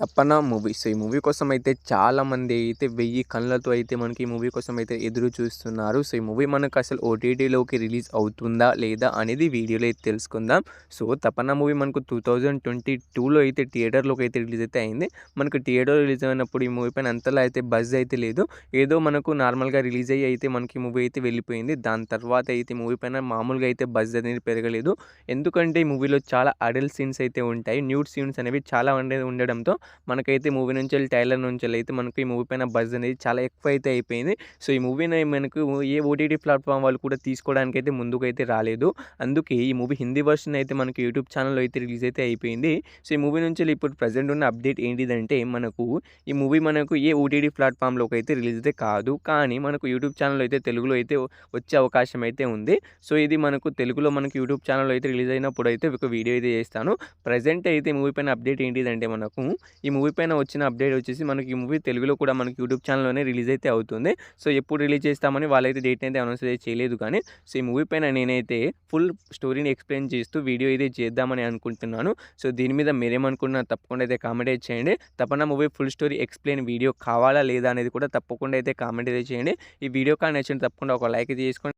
తప్పన movie. So ఈ movie కోసం అయితే చాలామంది అయితే వెయ్యి కళ్ళతో అయితే మనకి ఈ మూవీ కోసం అయితే ఎదురు చూస్తున్నారు. సో ఈ మూవీ మనకు అసలు ఓటీటీలోకి రిలీజ్ అవుతుందా లేదా అనేది వీడియోలో అయితే తెలుసుకుందాం. సో తపన మూవీ మనకు టూ థౌజండ్ ట్వంటీ టూలో అయితే థియేటర్లోకి అయితే రిలీజ్ అయితే అయింది. మనకు థియేటర్ రిలీజ్ అయినప్పుడు ఈ మూవీ పైన అంతలా అయితే బజ్ అయితే లేదు. ఏదో మనకు నార్మల్గా రిలీజ్ అయ్యి అయితే మనకి మూవీ అయితే వెళ్ళిపోయింది. దాని తర్వాత అయితే మూవీ పైన మామూలుగా అయితే బజ్ అనేది పెరగలేదు. ఎందుకంటే ఈ మూవీలో చాలా అడల్ట్ సీన్స్ అయితే ఉంటాయి. న్యూడ్ సీన్స్ అనేవి చాలా ఉండే ఉండడంతో మనకైతే మూవీ నుంచి వెళ్ళి టైలర్ నుంచి వెళ్ళి అయితే మనకు ఈ మూవీ పైన బజ్ అనేది చాలా ఎక్కువ అయితే అయిపోయింది. సో ఈ మూవీని మనకు ఏ ఓటీటీ ప్లాట్ఫామ్ వాళ్ళు కూడా తీసుకోవడానికి అయితే ముందుకు అయితే రాలేదు. అందుకే ఈ మూవీ హిందీ వర్షన్ అయితే మనకి యూట్యూబ్ ఛానల్లో అయితే రిలీజ్ అయితే అయిపోయింది. సో ఈ మూవీ నుంచి ఇప్పుడు ప్రజెంట్ ఉన్న అప్డేట్ ఏంటిదంటే మనకు ఈ మూవీ మనకు ఏ ఓటీటీ ప్లాట్ఫామ్లోకి అయితే రిలీజ్ అయితే కాదు. కానీ మనకు యూట్యూబ్ ఛానల్ అయితే తెలుగులో అయితే వచ్చే అవకాశం అయితే ఉంది. సో ఇది మనకు తెలుగులో మనకు యూట్యూబ్ ఛానల్ అయితే రిలీజ్ అయినప్పుడు అయితే ఒక వీడియో అయితే చేస్తాను. ప్రజెంట్ అయితే మూవీ పైన అప్డేట్ ఏంటిదంటే మనకు ఈ మూవీ పైన వచ్చిన అప్డేట్ వచ్చేసి మనకి ఈ మూవీ తెలుగులో కూడా మనకి యూట్యూబ్ ఛానల్లోనే రిలీజ్ అయితే అవుతుంది. సో ఎప్పుడు రిలీజ్ చేస్తామని వాళ్ళైతే డేట్ అయితే అనౌన్స్ అయితే చేయలేదు కానీ సో ఈ మూవీ పైన నేనైతే ఫుల్ స్టోరీని ఎక్స్ప్లెయిన్ చేస్తూ వీడియో అయితే చేద్దామని అనుకుంటున్నాను. సో దీని మీద మీరేమనుకుంటున్నారు తప్పకుండా అయితే కామెంట్ అయితే చేయండి. తప్పన movie full story explain video కావాలా లేదా అనేది కూడా తప్పకుండా అయితే కామెంట్ అయితే చేయండి. ఈ వీడియో కానీ నచ్చింది తప్పకుండా ఒక లైక్ అయితే చేసుకోండి.